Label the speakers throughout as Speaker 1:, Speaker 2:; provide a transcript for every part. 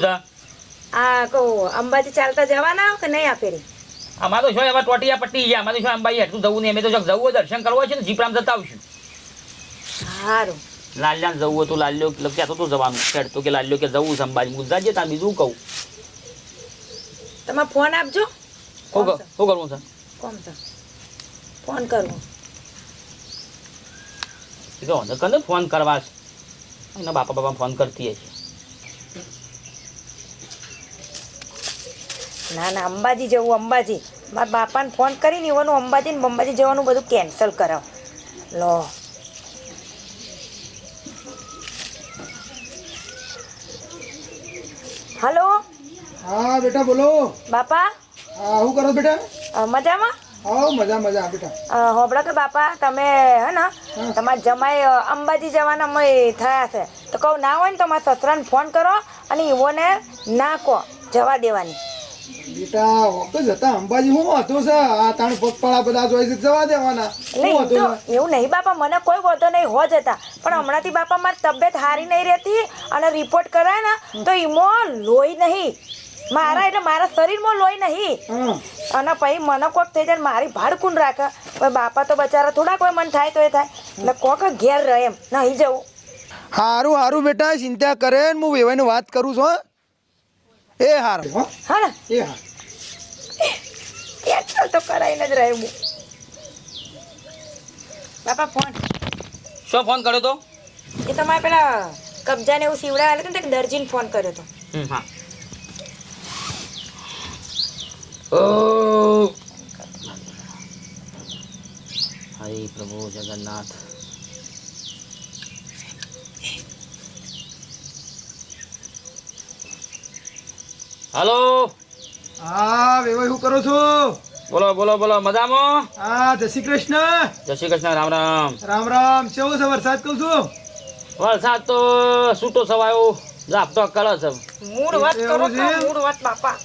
Speaker 1: છે
Speaker 2: આ કહું અંબાજી ચાલતા જવાના કે નહીં આ ફેરી?
Speaker 1: અમારે તો શું એવા ટોટિયા પટ્ટી ગયા અમારે તો શું અંબાઈ હેઠું જવું નહીં અમે તો જવું હોય દર્શન કરવા છે ને જીપરામ જતા આવશું.
Speaker 2: સારું.
Speaker 1: લાલ્યાને જવું હોય તો લાલ્યો કહેતો તો જવાનું ચડતો કે લાલ્યો કે જવું છે અંબાજી ગુજરાત જતા બીજું કહું.
Speaker 2: તમે ફોન આપજો.
Speaker 1: શું કર- શું કરવું છે?
Speaker 2: કોમ છે? ફોન કરવો.
Speaker 1: વાંધો કને ફોન કરવા છે. એના બાપા બાપા ફોન કરતી હશે.
Speaker 2: ના ના અંબાજી જવું અંબાજી. મારા બાપાને ફોન કરીને એવાનું અંબાજી ને બંબાજી જવાનું બધું કેન્સલ કરાવ લો. હલો?
Speaker 3: હા બેટા બોલો.
Speaker 2: બાપા?
Speaker 3: હા શું કરો બેટા?
Speaker 2: મજામાં?
Speaker 3: હા મજા મજા બેટા.
Speaker 2: હોબળા કે બાપા તમે હે ને તમારા જમાઈ અંબાજી જવાના મય થયા છે. તો કહું ના હોય ને તમારા મારા સસરાને ફોન કરો અને ઈવોને ના કહો જવા દેવાની.
Speaker 3: બેટા વખત જતા અંબાજી હું હતો છે? આ તાણ પગપાળા બધા જોઈ છે જવા દેવાના. હતું
Speaker 2: એવું નહીં બાપા મને કોઈ વાંધો નહીં હો જતા. પણ હમણાંથી બાપા મારી તબિયત સારી નહીં રહેતી અને રિપોર્ટ કરાય ને તો ઈમો લોહી નહીં. મારા એટલે મારા શરીરમાં લોહી નહીં. અને પછી મને કોક થઈ જાય મારી ભાડ કુણ રાખે? પણ બાપા તો બચારા થોડા કોઈ મન થાય તો એ થાય. એટલે કોક ઘેર રહે એમ નહીં જવું.
Speaker 3: હારું સારું બેટા ચિંતા કરે હું વેવાઈની વાત કરું છું. એ હારું. હા
Speaker 2: ને
Speaker 3: એ હારું.
Speaker 2: કેન્સલ તો કરાઈને જ રહ્યું બાપા ફોન.
Speaker 1: શું ફોન કર્યો તો?
Speaker 2: એ તમારે પેલા કબજાને એવું સીવડાવેલું હતું ને તો દરજીને ફોન કર્યો
Speaker 1: તો. હા. ઓ. હરે પ્રભુ જગન્નાથ. હલો.
Speaker 3: હા વેવાઈ શું કરો છો?
Speaker 1: બોલો બોલો બોલો મજામાં?
Speaker 3: હા જય શ્રી કૃષ્ણ.
Speaker 1: જય શ્રી કૃષ્ણ રામ રામ.
Speaker 3: રામ રામ. કેવો છે વરસાદ કહું છું?
Speaker 1: વરસાદ તો છૂટો સવાયો તો કરે છે.
Speaker 2: મૂળ વાત કરો
Speaker 3: છો?
Speaker 2: મૂળ વાત બાપા.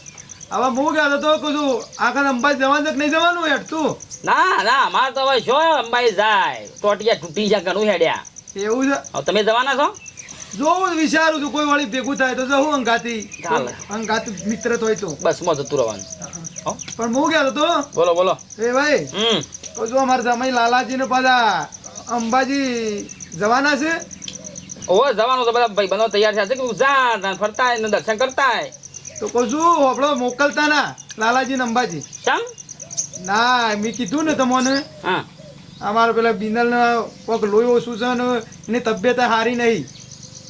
Speaker 3: હવે હું ગયા તો કહું છું આખા અંબાજી જવાનું છે કે નહીં જવાનું હેઠ તું?
Speaker 1: ના ના મારે તો હવે શું અંબાઈ જાય. ટોટિયા તૂટી જાય ઘણું હેડ્યા.
Speaker 3: એવું છે?
Speaker 1: તમે જવાના છો?
Speaker 3: જોવું વિચારું છું કોઈ વાળી ભેગું થાય તો જવું અંગાતી. અંગાત મિત્ર તો હોય તો.
Speaker 1: બસમાં જતું રહેવાનું. હો?
Speaker 3: પણ હું ગયો તો?
Speaker 1: બોલો બોલો.
Speaker 3: એ ભાઈ તો જો અમારે જમાઈ લાલાજી ને પાછા અંબાજી જવાના છે?
Speaker 1: ઓ જવાનું તો બધા ભાઈ બનો તૈયાર છે. કે જા ફરતા હોય ને દર્શન કરતા હોય
Speaker 3: તો કહું છું આપણો મોકલતા ના લાલાજી ને અંબાજી.
Speaker 1: ચમ
Speaker 3: ના મેં કીધું ને તમને.
Speaker 1: હા.
Speaker 3: અમારો પેલા બિનલ કોક લોહી ઓછું છે ને એની તબિયત સારી નહીં.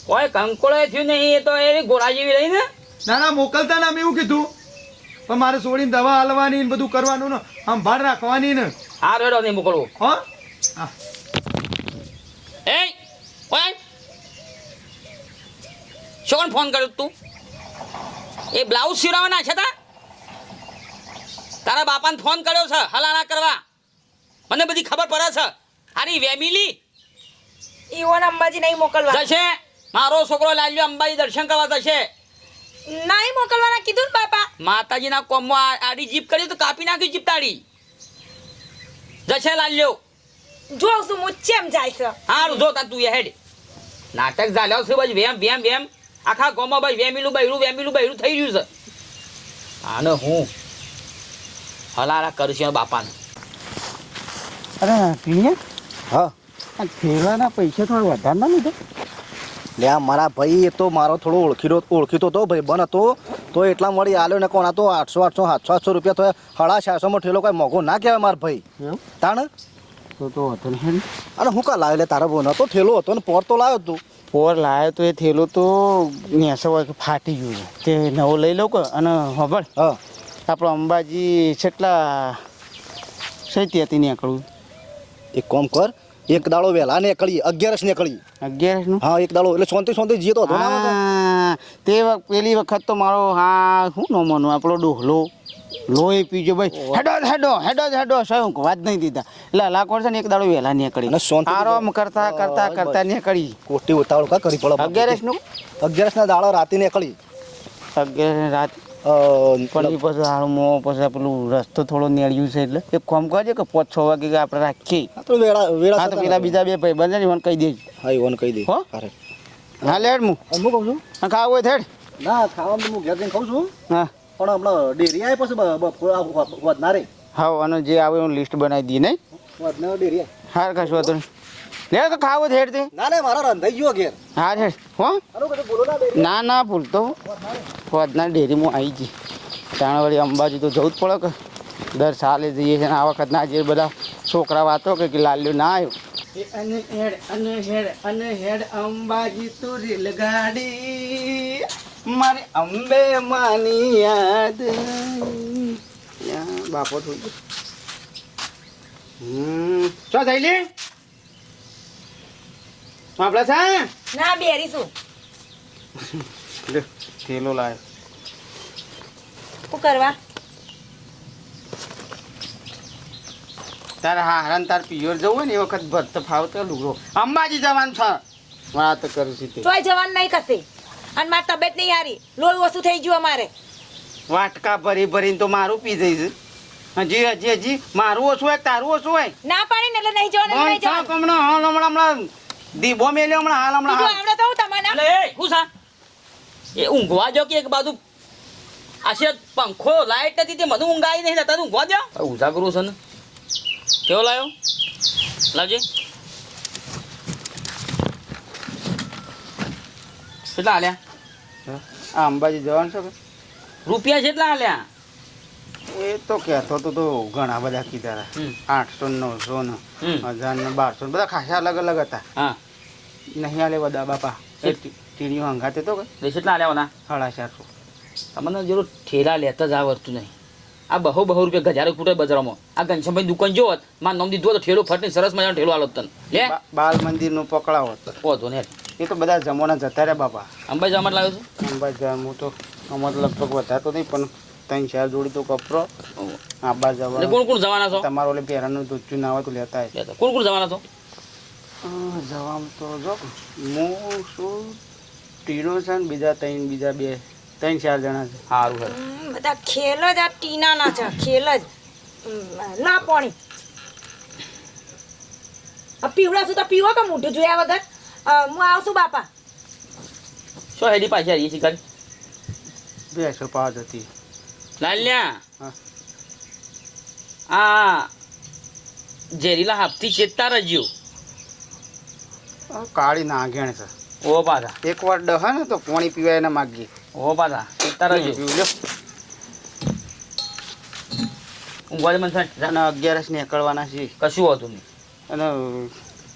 Speaker 1: કોઈ કંકોળે થયું નહીં એ તો એ ઘોડા જેવી રહી ને?
Speaker 3: ના ના મોકલતા ના મેં એવું કીધું. પણ મારે છોડીને દવા હાલવાની ને બધું કરવાનું ને સંભાળ રાખવાની ને.
Speaker 1: હા રેડો નહીં મોકલવું
Speaker 3: હો? હા.
Speaker 1: એ ઓય. શું ફોન કર્યો તું? એ બ્લાઉઝ સિવડાવવાના છે તા? તારા બાપાને ફોન કર્યો છે હલાલા કરવા. મને બધી ખબર પડે છે. આની વેમિલી
Speaker 2: ઈવોને અંબાજી નહીં મોકલવા.
Speaker 1: જશે. મારો છોકરો લાલ્યો અંબાજી દર્શન કરવા જશે.
Speaker 2: નહીં મોકલવાના કીધું ને બાપા.
Speaker 1: માતાજીના કોમમાં આડી જીપ કરી તો કાપી નાખી જીપ તાળી જશે લાલ્યો.
Speaker 2: જોઉં છું હું ચેમ જાય છે.
Speaker 1: હા જો તા તું હેડ. નાટક ચાલ્યો છે ભાઈ વેમ વેમ વેમ. આખા ગામમાં ભાઈ વેમીલું બૈરું વેમીલું બૈરું થઈ રહ્યું છે. આને હું હલારા કરશે બાપાને.
Speaker 4: અરે પીણ્યા
Speaker 5: હા.
Speaker 4: આ થેલાના પૈસા થોડા વધારે ના લીધા.
Speaker 5: લે આ મારા ભાઈ એ તો મારો થોડો ઓળખીરો ઓળખીતો હતો ભાઈ બન હતો. તો એટલા મળી આલ્યો ને કોણ તો આઠસો આઠસો સાતસો આઠસો રૂપિયા તો હળા ચારસોમાં ઠેલો કોઈ મોઘો ના કહેવાય મારા ભાઈ. તાણ?
Speaker 4: તો તો હતો ને
Speaker 5: અને હું કા લાવ્યો લે તારા બોન તો ઠેલો હતો ને પોર તો લાવ્યો તું.
Speaker 4: પોર લાવ્યો તો એ થેલો તો નેસો ફાટી ગયું. તે નવો લઈ લઉં કે અને હબળ
Speaker 5: હ.
Speaker 4: આપણો અંબાજી કેટલા સૈતી હતી નીકળવું
Speaker 5: એક કોમ કર એક દાડો વહેલા નીકળી અગિયારસ નીકળી.
Speaker 4: અગિયારસનું
Speaker 5: હા એક દાડો એટલે સોંતે શાંતિ જીતો હતો ને તે.
Speaker 4: પેલી વખત તો મારો હા શું નો મનું આપણો ડોહલો. લોહી પીજો ભાઈ. હેડો હેડો હેડો જ હેડો શું વાત નહીં દીધા. એટલે હલાકોર છે ને એક દાડો વહેલા નીકળી. આરામ કરતા કરતા કરતા. નીકળી.
Speaker 5: કોટી ઉતાવળ કા કરી પડે
Speaker 4: અગિયારસનું
Speaker 5: અગિયારસ ના? દાડો રાતે નીકળી.
Speaker 4: અગિયાર રાત પણ પછી હાલમાં પછી પેલું રસ્તો થોડો નેળ્યું છે એટલે એક કામ કરજે કે પાંચ છ વાગે કે આપણે રાખીએ
Speaker 5: વેળા વેળા
Speaker 4: હા તો પેલા બીજા બે ભાઈ બંધ ને કહી દેજો
Speaker 5: હા ઈવન કહી દે
Speaker 4: હો? હા લેડ હું
Speaker 5: હું કહું છું
Speaker 4: હા ખાવું હોય થેડ
Speaker 5: ના ખાવાનું હું ઘેર જઈને ખાઉં છું
Speaker 4: હા
Speaker 5: પણ હમણાં ડેરી આવે પછી વધ- વધનારે
Speaker 4: હા અને જે આવે હું લિસ્ટ બનાવી દઈએ નહીં
Speaker 5: વધનાર ડેરી આવે.
Speaker 4: હાર કશું હતું લે તો ખાવું હેડ તે
Speaker 5: ના ના મારા રંધાઈ ગયો ઘેર.
Speaker 4: હાર હેડ. હો?
Speaker 5: ના ના ભૂલતો
Speaker 4: ના ના ભૂલતો વધના ડેરીમાં આવી ગઈ. ત્યાં વળી અંબાજી તો જવું જ પડે કે. દર સાલે જઈએ છે આ આ વખતના જે બધા છોકરા વાતો કે લાલ્યો ના આવ્યો. અને હેડ અને હેડ અને હેડ અંબાજી તો રેલગાડી. મારે અંબે માની યાદ. બાપો થઈ ગયો હમ. ચો જઈલી આપણે છે?
Speaker 2: ના બેરીશું.
Speaker 4: લે થેલો લાય.
Speaker 2: શું કરવા?
Speaker 4: તારે હરણ તાર પિયોર જવું હોય ને એ વખત ભરત ફાવતો લુગડો અંબાજી જવાનું છે. વાત કરું છું તે.
Speaker 2: તોય જવાનું નહીં કશે. અને મારી તબિયત નહીં હારી લોહી ઓછું થઈ ગયું અમારે.
Speaker 4: વાટકા ભરી ભરીને તો મારું પી જઈશ. હજી હજી હજી. મારું ઓછું હોય તારું ઓછું હોય.
Speaker 2: ના પાડી ને એટલે નહીં જવાનું નહીં જવાનું.
Speaker 4: હમણાં હમણાં હમણાં. દીબો મેલ્યો હમણાં હાલ હમણાં હાલ.
Speaker 2: આવડે તો હું તમને
Speaker 1: એટલે એ શું સા? એ ઊંઘવા જો કે એક બાજુ? આશે પંખો લાઈટ નથી તે મને ઊંઘ આવી નહીં તારે ઊંઘવા દો ઊંઝા કરું છે ને. કેવો લાવ્યો લાવજે. કેટલા હાલ્યા
Speaker 4: આ અંબાજી જવાનું છે કે
Speaker 1: રૂપિયા જેટલા આલ્યા?
Speaker 4: એ તો કહેતો તો તો ઘણા બધા કીધા હતા
Speaker 1: હમ.
Speaker 4: આઠસો ને નવસો ને
Speaker 1: હમ.
Speaker 4: હજાર ને બારસો ને બધા ખાસા અલગ અલગ હતા.
Speaker 1: હા.
Speaker 4: નહીં આલે દા બાપા. એ ટીણીઓ હંગાતે તો કે
Speaker 1: કેટલા ઓના
Speaker 4: સાડા ચારસો.
Speaker 1: તમને જરૂર ઠેલા લેતા જ આવડતું નહીં. આ બહુ બહુ રૂપિયા ગજારો ફૂટે બજારમાં. આ ઘનશ્યામભાઈ દુકાન જો હોત મારું નામ દીધું તો ઠેલો ફટને સરસ મજાનો ઠેલો આલો તને. લે.
Speaker 4: બાલ મંદિરનું પકડાવો હતો.
Speaker 1: પોતો ને
Speaker 4: એ તો બધા જમવાના જતા રહ્યા બાપા.
Speaker 1: અંબાઈ જવા માટે લાવ્યો છું?
Speaker 4: અંબાજી હું તો અમાર તો લગભગ વધારતો નહીં પણ ત્રણ ચાર જોડી તો કપરો. આબા જવા.
Speaker 1: કોણ કોણ જવાના છો?
Speaker 4: તમારો ઓલે પહેરાનું દૂધચું ના હોય તો લેતા.
Speaker 1: કોણ કોણ જવાના છો?
Speaker 4: જવામાં તો જો હું શું? ટીનો છે ને બીજા ત્રણ બીજા બે ત્રણ ચાર જણા છે.
Speaker 1: સારું છે
Speaker 2: બધા ખેલ જ આ ટીનાના છે ખેલ જ. ના લા પાણી. આ પીવડા શું તો પીવો કે મોઢું જોયા વગર? હું આવશું બાપા.
Speaker 1: શું હેડી પાછી આવી શિકારી
Speaker 4: બેસો પાંચ હતી.
Speaker 1: લાલ્યા?
Speaker 4: હા.
Speaker 1: આ ઝેરીલા હાફથી ચેતતા રહેજો
Speaker 4: આ કાળી નાગેણ છે.
Speaker 1: ઓ પાછા.
Speaker 4: એક વાર ડહે ને તો પાણી પીવાય ને માગીએ.
Speaker 1: ઓ પાછા રહેજો
Speaker 4: પીવું લ્યો.
Speaker 1: ઊંઘવા દે મને સાહેબ.
Speaker 4: અને અગિયારસ નીકળવાના છે
Speaker 1: કશું હોતું નહીં.
Speaker 4: અને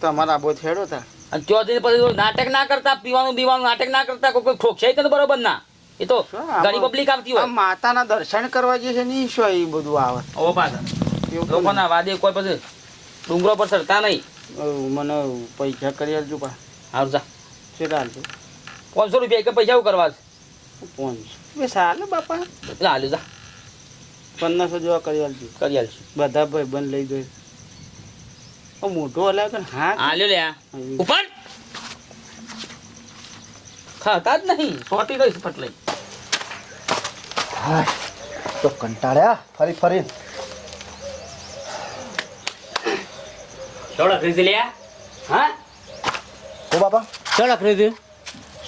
Speaker 4: તમારા આબો છેડો તા.
Speaker 1: અને જઈને પછી નાટક ના કરતા પીવાનું બીવાનું નાટક ના કરતા કોઈ ઠોકશાઈ તો બરોબર ના. એ તો ઘણી પબ્લિક આવતી હોય.
Speaker 4: માતાના દર્શન કરવા જે છે નહીં શું એ બધું આવે?
Speaker 1: ઓ પાછા. લોકોના વાદે કોઈ પછી ડુંગરો પર ચડતા નહીં
Speaker 4: નહીં. મને પૈસા કરી આપજો પા.
Speaker 1: સારું જા.
Speaker 4: કેટલા આલજો
Speaker 1: પાંચસો રૂપિયા એક પૈસા એવું કરવા છે?
Speaker 4: પાંચસો. બે સાલે બાપા.
Speaker 1: એટલે હાલ્યું જા.
Speaker 4: પન્નાસો જેવા કરી આપજો.
Speaker 1: કરી આપજો
Speaker 4: બધા ભાઈ બંધ લઈ ગઈ ઓ મોટો હલા કે હા
Speaker 1: હાલ્યો લે આ. ઉપર ખાતા જ નહીં. સોટી ગઈ પટલાઈ
Speaker 5: તો કંટાળ્યા? ફરી ફરી
Speaker 1: થોડા ખરીદી લે હા?
Speaker 5: ઓ બાપા.
Speaker 1: થોડા ખરીદી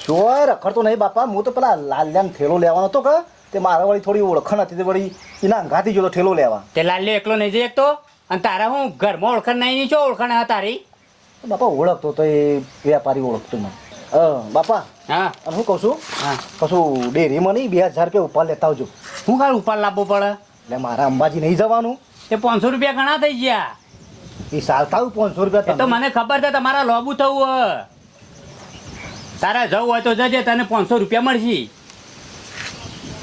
Speaker 5: શું રખડતો નહીં બાપા. હું તો પેલા લાલ્યાને થેલો લેવાનો હતો કે તે મારા વળી થોડી ઓળખણ હતી તે વળી એના અંગાથી ગયો થેલો લેવા.
Speaker 6: તે લાલ્યો એકલો નહીં જઈ શકતો. અને તારા હું ઘરમાં ઓળખાણ નહીં છો ઓળખાણ હા તારી?
Speaker 5: બાપા ઓળખતો તો એ વેપારી ઓળખતો મને હા બાપા.
Speaker 6: હા.
Speaker 5: હું કહું છું
Speaker 6: હા.
Speaker 5: કશું ડેરીમાં નહીં બે હજાર રૂપિયા ઉપાડ લેતા આવજો.
Speaker 6: હું કાલ ઉપર લાવવો પડે?
Speaker 5: એટલે મારા અંબાજી નહીં જવાનું.
Speaker 6: તે પાંચસો રૂપિયા ઘણા થઈ ગયા.
Speaker 5: એ ચાલતા પાંચસો રૂપિયા
Speaker 6: તો મને ખબર છે તમારા લોબુ થવું હ તારા જવું હોય તો જજે તને પાંચસો રૂપિયા મળશે.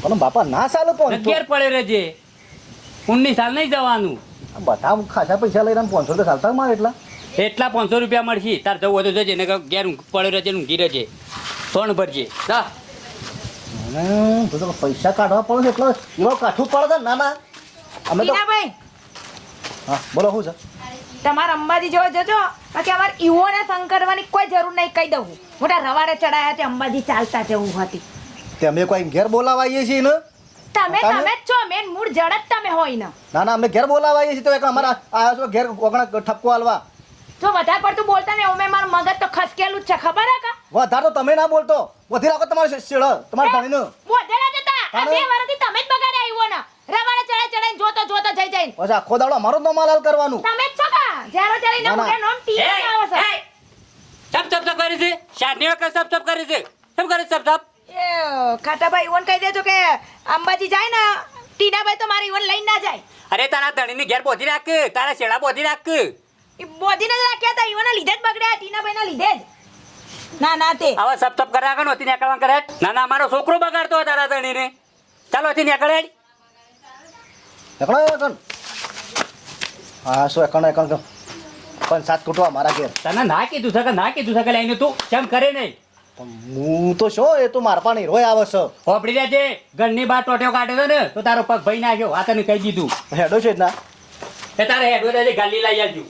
Speaker 5: પણ બાપા ના
Speaker 6: સાલે
Speaker 5: પણ
Speaker 6: ઘેર પડે રહેજે. ઉન્ની સાલ નહીં જવાનું.
Speaker 5: બધા ખાસા પૈસા લઈને પાંચસો રૂપિયા સાલતા મારે એટલા?
Speaker 6: એટલા પાંચસો રૂપિયા મળશે. તાર જવું હોય તો જજે ને ઘેર પડે રહેજે ઊંઘી રહેજે. સોન ભરજે. જા.
Speaker 5: તો પૈસા કાઢવા પડે એટલો એટલે એવા કાઠું પડે છે ના ના અમે તો
Speaker 2: ભાઈ
Speaker 5: હા બોલો શું છે?
Speaker 2: તમારા અંબાજી જોવા જજો. બાકી અમારે ઈવોને સંકરવાની કોઈ જરૂર નહીં કહી દઉં. મોટા રવાડે ચડાયા તે અંબાજી ચાલતા જવું હતી
Speaker 5: તમે કોઈ ઘેર બોલાવાઈએ છીએ ને? તમે
Speaker 2: તમે? છો મેન મૂળ જડ જ તમે હોય ને.
Speaker 5: ના ના અમે ઘેર બોલાવાઈએ છીએ તો એક અમારા આયા છો ઘેર ઓગણા ઠપકો હાલવા.
Speaker 2: જો વધારે પડતું બોલતા ને ઓમે મારું મગજ તો ખસકેલું જ છે ખબર હે કા?
Speaker 5: વધારે તો તમે ના બોલતો. વધી રાખો તમારે શેળ તમારે ધણીને
Speaker 2: વધારે જતા આ બે વર્ષથી તમે જ બગાડ્યા આવ્યો ને રવાડે ચડાઈ ચડાઈને જોતો જોતો જઈ જઈને.
Speaker 5: પછી ખોદાડો દાડો તો જ નોમાલાલ કરવાનું.
Speaker 2: તમે જ છો જ્યારે ત્યારે
Speaker 5: એના ના.
Speaker 2: નોમ ટી આવે છે.
Speaker 6: ચપ ચપ ચપ કરે છે. શાદની વખત ચપ ચપ કરે છે. ચપ કરે ચપ ચપ?
Speaker 2: એ ખાટાભાઈ ઓન કહી દેજો કે અંબાજી જાય ને ટીનાભાઈ તો મારી ઈવન લઈને ના જાય.
Speaker 6: અરે તારા ધણીની ઘેર બોધી રાખ. તારા શેડા બોધી રાખ.
Speaker 2: એ બોધીને જ રાખ્યા હતા ઈવનના લીધે જ બગડ્યા ટીનાભાઈના લીધે જ. ના ના તે.
Speaker 6: હવે સપ સપ કર્યા કરો તીને નીકળવા કરે ના ના મારો છોકરો બગાડતો તારા ધણીને. ચાલો તીને નીકળે.
Speaker 5: એકણો એકણ હા શું એકણ એકણ પણ સાત કૂટવા મારા ઘેર.
Speaker 6: તને ના કીધું છે કે ના કીધું છે કે લઈને તું? કેમ કરે નહીં?
Speaker 5: હું તો છો એ તો મારપા નહીં રોય આવે છે.
Speaker 6: હોપડી લેજે. ઘરની બાર ટોટ્યો કાઢ્યો ને તો તારો પગ ભાઈ નાખ્યો. આ તને કહી દીધું.
Speaker 5: હેડો છે ના
Speaker 6: એ તારે હેડો લેજે ગાલી લઈ આવજો.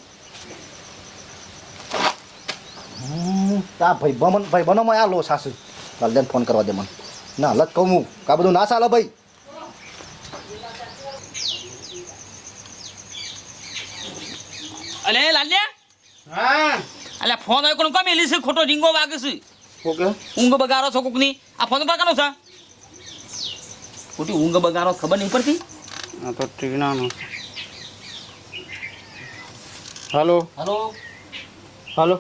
Speaker 5: આ ભાઈ બમન ભાઈ બનો આ લો સાસુ કાલદેન ફોન કરવા દે મને. ના હલત કહું હું. કા બધું ના ચાલે ભાઈ.
Speaker 1: અલે લાલ્યા?
Speaker 4: હા.
Speaker 1: અલે ફોન આવ્યો કોણ કમેલી છે ખોટો રીંગો વાગે છે
Speaker 4: ઓકે
Speaker 1: ઊંઘ બગાડો છો કોકની? આ ફોન પર કાનો છે? ખોટી ઊંઘ બગાડો ખબર નહીં પડતી?
Speaker 4: આ તો ટીનાનો હલો.
Speaker 1: હલો.
Speaker 4: હલો.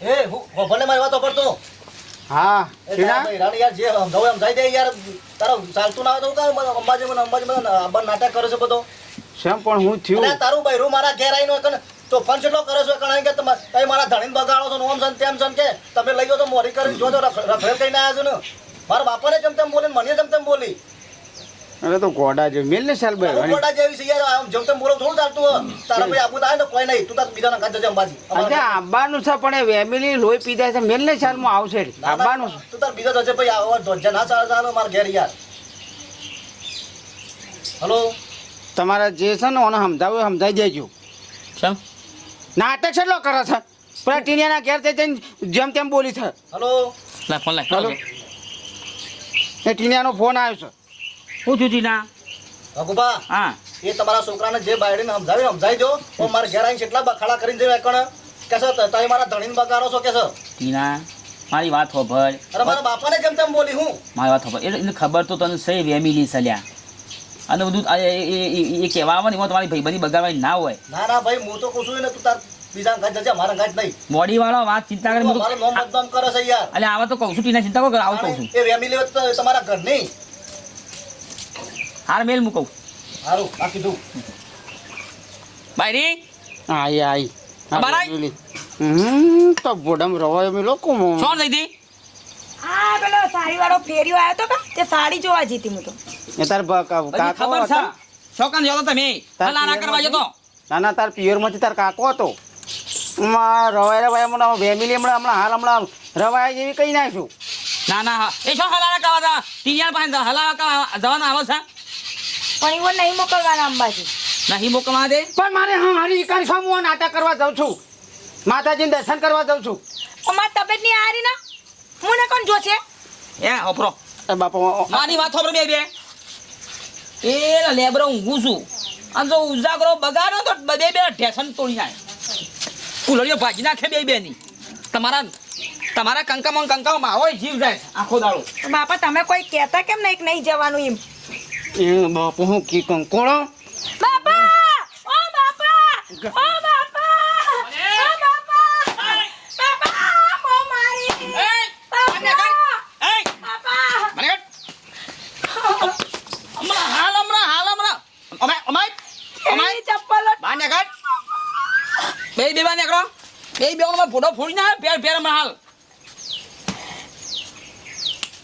Speaker 5: એ હું ભલે મારી વાતો પડતો
Speaker 4: હા ટીના
Speaker 5: ભાઈ રાણી યાર જે સમજાવું એમ સમજાઈ દે યાર. તારો ચાલતું ના આવે તો કાં અંબાજી મને અંબાજી આબા નાટક કરે છે બધો?
Speaker 4: શેમ પણ હું થયું?
Speaker 5: તારું તારું રૂ મારા ઘેર આવીને તો ફન કેટલો કરે છે? કણ કે તમે તમે મારા ધણીને બગાડો છો નોમ સન તેમ સન કે તમે લઈ જાઓ તો મોરી કરીને જોજો રખડેલ કઈને આવ્યા છો ને. મારા બાપાને જેમ તેમ બોલી મને જેમ તેમ બોલી.
Speaker 4: અરે તો ગોડા જે મેલ ને સાલ ભાઈ
Speaker 5: ગોડા જેવી છે યાર આમ જેમ તેમ બોલો થોડું ચાલતું તારા ભાઈ આબુ થાય ને કોઈ નહીં. તું તાર બીજાના ઘાટ જજે અંબાજી.
Speaker 4: અચ્છા આબાનું છે પણ એ ફેમિલી લોહી પીધા છે મેલ ને સાલમાં આવશે જ.
Speaker 5: ના, ના,
Speaker 4: આબાનું
Speaker 5: તું તાર બીજા જજે ભાઈ આવો ધોજ્જા ના ચાલે ચાલે મારા ઘેર યાર. હલો
Speaker 4: તમારા જે છે ને ઓને સમજાવ્યું સમજાઈ દેજો
Speaker 1: કેમ
Speaker 4: નાટક કેટલો કરે છે? પેલા ટીનિયાના ઘેર જઈને જેમ તેમ બોલી છે.
Speaker 5: હલો.
Speaker 1: લા ફોન લાય
Speaker 4: હલો. એ ટીનિયાનો ફોન આવ્યો છે.
Speaker 1: હું થયું ટીના.
Speaker 5: ભગુભા
Speaker 1: હા.
Speaker 5: એ તમારા છોકરાને જે બાયડીને સમજાવી સમજાવી દો હું મારા ઘેર આવીને કેટલા બખાડા કરીને જઈ કણ? કે સર તમે મારા ધણીને બગાડો છો કે સર
Speaker 1: ટીના મારી વાત હોભળ.
Speaker 5: અરે મારા બાપાને જેમ તેમ બોલી હું.
Speaker 1: મારી વાત હોભળ. એટલે ખબર તો તને સહી વેમિલી સલ્યા. અને બધું એ- કહેવા આવે ને એમાં તમારી ભાઈબંધી બગાડવાની ના હોય.
Speaker 5: ના ના ભાઈ હું તો કહું છું ને તું તાર બીજા ઘાટ જજે મારા ઘાટ નહીં.
Speaker 1: બોડી વાળો વાત ચિંતા કરે
Speaker 5: તું નોમ બદનામ કરે છે યાર.
Speaker 1: એટલે આવા તો કહું છું ટીના ચિંતા કરો આવું કહું છું.
Speaker 5: એ વેમિલી તો તમારા ઘરની
Speaker 1: હાર મેલ મૂકું
Speaker 5: સારું આ કીધું.
Speaker 1: બાયરી
Speaker 4: આઈ આઈ.
Speaker 1: અમારા
Speaker 4: હમ તો બોડમ રવાય મેં લોકો
Speaker 1: શું થઈ હતી
Speaker 2: આ પેલો સાડી વાળો ફેર્યો આવ્યો તો કા તે સાડી જોવા જીતી હું તો.
Speaker 4: એ તાર કાકો
Speaker 1: ખબર છે? શોકાન જતો તમે હલારા કરવા જતો.
Speaker 4: ના ના તાર પિયરમાંથી તાર કાકો હતો. માં રવાય રવાય હમણાં ફેમિલી હમણાં હમણાં હાલ હમણાં રવાય જેવી કઈ નાખ્યું
Speaker 1: ના ના હા. એ શું હલારા કરવા હતા ટીનિયાર પાસે હલારા કરવા જવાના આવે છે?
Speaker 2: પણ ઈવન નહીં મોકલવાના અંબાજી.
Speaker 1: નહીં મોકલવા દે
Speaker 4: પણ મારે હા હારી ઇકાન સામુ હું નાટક કરવા જાઉં છું. માતાજીને દર્શન કરવા જાઉં છું.
Speaker 2: અમારી તબિયત નહીં હારી ના? મને કોણ જોશે?
Speaker 1: એ ઓપરો
Speaker 4: બાપા
Speaker 1: મારી વાત ખબર બે બે. એ લેબરો ઊંઘું છું. આમ જો ઉજાગરો બગાડો તો બે બે ઢેસન તોડી નાખે. કુલડીઓ ભાજી નાખે બે બે ની તમારા તમારા કંકામાં કંકામાં હોય જીવ જાય આખો દાડો.
Speaker 2: બાપા તમે કોઈ કહેતા કેમ નહીં નહીં જવાનું એમ?
Speaker 4: એ બાપુ હું કી કંકોળો
Speaker 2: બાપા! ઓ બાપા! ઓ બાપા ઓ બાપા બાપા મો મારી બાપા બાપા
Speaker 1: મને કર. હમણાં હાલ હમણાં હાલ હમણાં અમાય અમાય અમાય
Speaker 2: એની ચપ્પલો
Speaker 1: બહાર નીકળ બે બેવા નીકળો. બે બેવા ફોટો ફોડી ના પેર પેર હમણાં હાલ.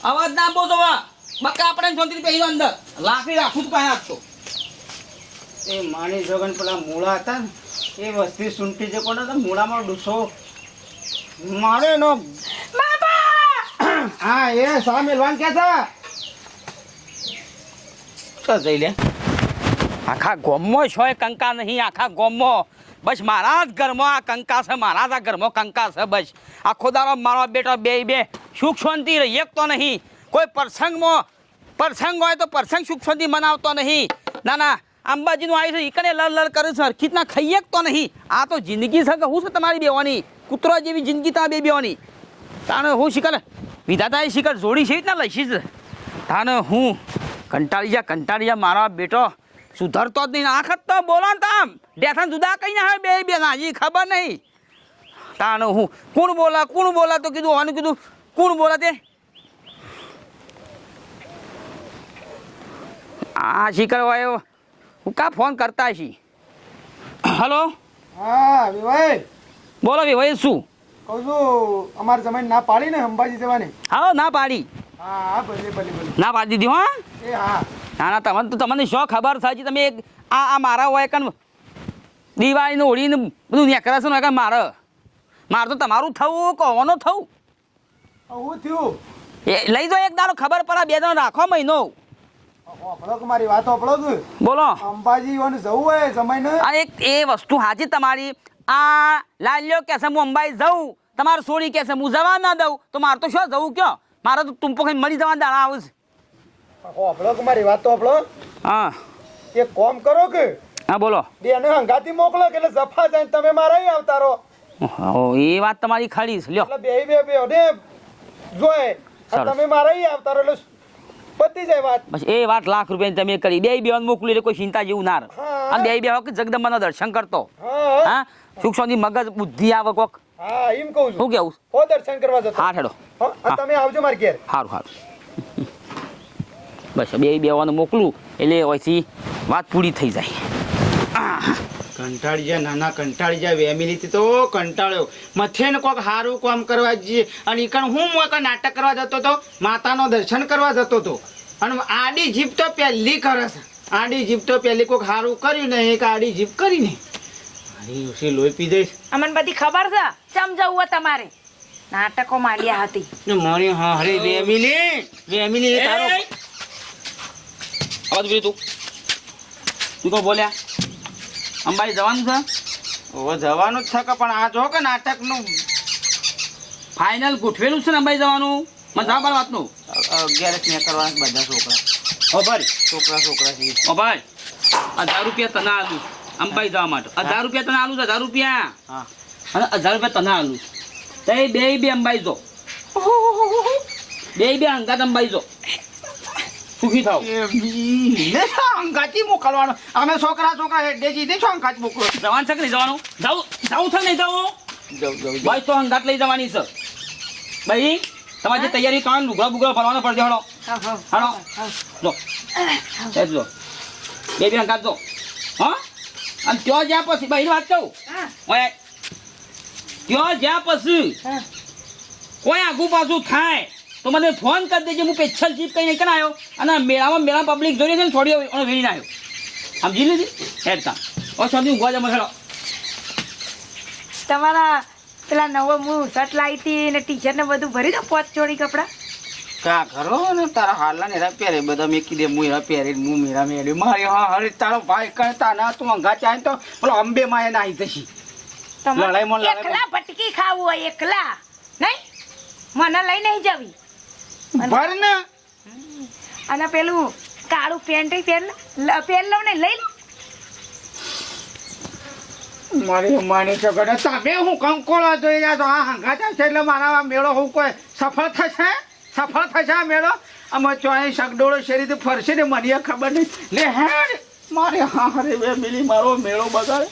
Speaker 1: અવાજ ના બોલતો વા બકા આપણે શાંતિથી પહેરી અંદર. લાકડી રાખું તો પાસે આપતો
Speaker 4: એ માની જોગન પેલા મૂળા હતા ને એ વસ્તી સુંટી જે કોને મૂળામાં ડૂસો. મારે નો હા એ સા મેલવાન કે છે?
Speaker 1: જઈ લે. આખા ગોમો છો કંકા નહીં આખા ગોમમાં. બસ મારા જ ઘરમાં આ કંકા છે, મારા જ આ ઘરમાં કંકા છે, બસ. આખો દાડો મારો બેટો બે બે. સુખ શાંતિ રહી તો નહીં. કોઈ પ્રસંગમાં, પ્રસંગ હોય તો પ્રસંગ સુખ શાંતિ મનાવતો નહીં. ના ના, અંબાજીનું આવી છે ઈકડે લડ લડ કરે છે, હરખીતના ખાઈએ તો નહીં. આ તો જિંદગી છે કે હું છે તમારી બેવાની? કૂતરો જેવી જિંદગી ત્યાં બે બેવાની. તાને હું શિકર? વિધાતાએ શિકર, જોડી છે રીતના લઈશી જ તાને હું? કંટાળી જા કંટાળી જા, મારા બેટો. સુધરતો જ નહીં. આખત તો બોલો ને આમ ડેથન જુદા કઈ ના હોય બે બે હજી ખબર નહીં. તાનો હું કોણ બોલા કોણ બોલા? તો કીધું હોનું કીધું કોણ બોલા તે? આ કરવા ભાઈ હું કા ફોન કરતા છી? હલો?
Speaker 3: હા ભાઈ
Speaker 1: બોલો વિભાઈ શું?
Speaker 3: કહું છું અમારે જમીન ના પાડી ને અંબાજી જવાની.
Speaker 1: હા ના પાડી.
Speaker 3: હા હા ભલે ભલે ભલે.
Speaker 1: ના પાડી દીધી હા?
Speaker 3: એ હા.
Speaker 1: ના ના તમને તો તમને શું ખબર થાય છે? તમે એક આ આ મારા હોય કન દિવાળીને હોળીને બધું નેકરા છે ને મારે? મારે તો તમારું થવું કહોવાનું થવું?
Speaker 3: હું થયું.
Speaker 1: એ લઈ દો એક દાડો ખબર પડે બે જણ રાખો મહિનો.
Speaker 3: મારી વાત
Speaker 1: બોલો.
Speaker 3: અંબાજી જવું હોય
Speaker 1: એક એ વસ્તુ હાજી તમારી. આ લાલ્યો કે છે હું અંબાઈ જવું તમારું સોળી કે છે હું જવા ના દઉં તો મારે તો શું જવું કયો? મારે તો ટૂંપો ખાઈ મરી જવા દાડા આવું છે.
Speaker 3: ઓપડો કે મારી વાત તો ઓપડો
Speaker 1: હા.
Speaker 3: એક કોમ કરો કે?
Speaker 1: હા બોલો.
Speaker 3: બેને હંગાતી મોકલો કે એટલે જફા જાય તમે મારા આવતા રહો.
Speaker 1: એ વાત તમારી ખાલી છે લ્યો.
Speaker 3: એટલે બે બે બે ને જોય. તમે મારા આવતા રહો એટલે પતી જાય વાત.
Speaker 1: બસ એ વાત લાખ રૂપિયાની તમે કરી. બે મોકલી એટલે કોઈ ચિંતા જેવું ના રહે.
Speaker 3: હા.
Speaker 1: બે બે વખત જગદંબાના દર્શન કરતો.
Speaker 3: હા.
Speaker 1: હા? સુખ શાંતિ મગજ બુદ્ધિ આવે કોક.
Speaker 3: હા એમ કહું છું.
Speaker 1: શું કેવું?
Speaker 3: હો દર્શન કરવા જતો.
Speaker 1: હા ઠેડો
Speaker 3: તમે આવજો મારી ઘેર.
Speaker 1: સારું સારું બસ બે બે વાનું મોકલું એટલે ઓછી વાત પૂરી થઈ જાય.
Speaker 4: કંટાળી જાય નાના કંટાળી જાય વેમિલીથી તો કંટાળ્યો. મથે ને કોઈક સારું કામ કરવા જઈએ અને ઈકણ હું મોક નાટક કરવા જતો હતો માતાનો દર્શન કરવા જતો હતો અને આડી જીપ તો પહેલી કરે છે. આડી જીપ તો પહેલી કોઈક સારું કર્યું ને એક આડી જીપ કરીને અરે ઉસી લોહી પી જઈશ
Speaker 2: અમને બધી ખબર છે? ચમ જવું હોય તમારે. નાટકો માંડ્યા હતી.
Speaker 4: ને મારી હા હરે વેમિલી વેમિલી તારો
Speaker 1: બોલી તું. તું તો બોલ્યા. અંબાઈ જવાનું છે?
Speaker 4: હવે જવાનું જ છે કે પણ આ જો કે નાટકનું
Speaker 1: ફાઇનલ ગોઠવેલું છે ને અંબાઈ જવાનું? મને આલો વાતનું.
Speaker 4: અગિયારસ ને કરવાના બધા છોકરા.
Speaker 1: ઓ ભાઈ.
Speaker 4: છોકરા છોકરા છે.
Speaker 1: ઓ ભાઈ હજાર રૂપિયા તને આલું. અંબાઈ જવા માટે. હજાર રૂપિયા તને આલું છે હજાર રૂપિયા?
Speaker 4: હા.
Speaker 1: અને હજાર રૂપિયા તને આલું. તે બે બે અંબાઈ જો. બે બે અંગાત અંબાઈ જો. સુખી થાવ.
Speaker 4: અંગાથી મોકલવાનો. અમે છોકરા છોકરા હેડે જીધે છો અંગાત મોકલો.
Speaker 1: જવાનું છે કે નહીં જવાનું? જાવ જાવ છે નહીં જાવ ભાઈ તો અંગાત લઈ જવાની છે. ભાઈ તમારી જે તૈયારી કરવાનું લુગડા બુગડા ફરવાનો પડશે હળો હળો જો. જો. બે બે અંગાત જો. હા? અને ત્યાં જ્યાં પછી ભાઈ વાત કહું ઓય ત્યાં જ્યાં પછી કોઈ આગુ પાછું થાય. તો મને ફોન કરી દેજે હું પેચ્છલ જીપ કઈ નહીં આવ્યો અને મેળામાં મેળા પબ્લિક જોઈ છે ને થોડી અને વેરીને આવ્યો સમજી લીધી? હેડ કામ. ઓ સમજી ઊંઘવા જા મસાલો
Speaker 2: તમારા પેલા નવો હું શર્ટ લાવી હતી ને ટી શર્ટ ને બધું ભરી દો પોચ ચોડી કપડાં.
Speaker 4: કા કરો ને? તારા હાલના ને પહેરે બધા મેં કીધે હું એરા પહેરે હું મેરા મેળે. મારે હા હરે તારો ભાઈ કરતા ના તું અંગા ચાય તો પેલો અંબે માં નાહી જશી.
Speaker 2: એકલા ભટકી ખાવું હોય એકલા. નહીં? મને લઈ નહીં જવી.
Speaker 4: ભર ને.
Speaker 2: અને પેલું કાળું પેન્ટ પહેર પહેર લઉં ને લઈ લો
Speaker 4: મારી માની ચગડે તમે હું કંકોળો જોઈ રહ્યા તો આ હંગાતા છે એટલે મારા મેળો હું કોઈ સફળ થશે? સફળ થશે આ મેળો? આમાં ચોય શકડોળો રીતે ફરશે ને મને ખબર નહીં. લે હે મારે હા રે બે મિલી મારો મેળો બગાડે.